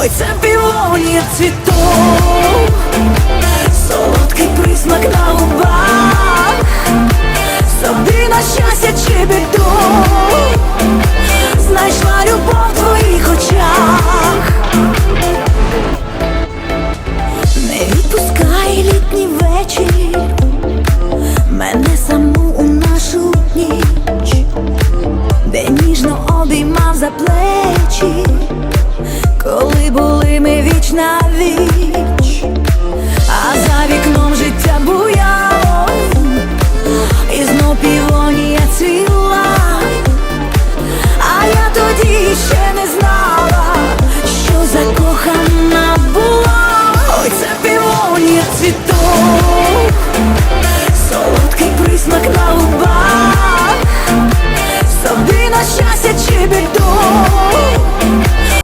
Ой, це півонія цвітов, солодкий присмак на губах, собі на щастя чи біду, знайшла любов в твоїх очах. Не відпускай літній вечір, мене саму у нашу ніч, де ніжно обіймав за плечі, а за вікном життя буяло, і знов півонія цвіла, а я тоді ще не знала, що закохана була, це півонія цвіток, солодкий присмак на лубах, собі на щастя чи біду.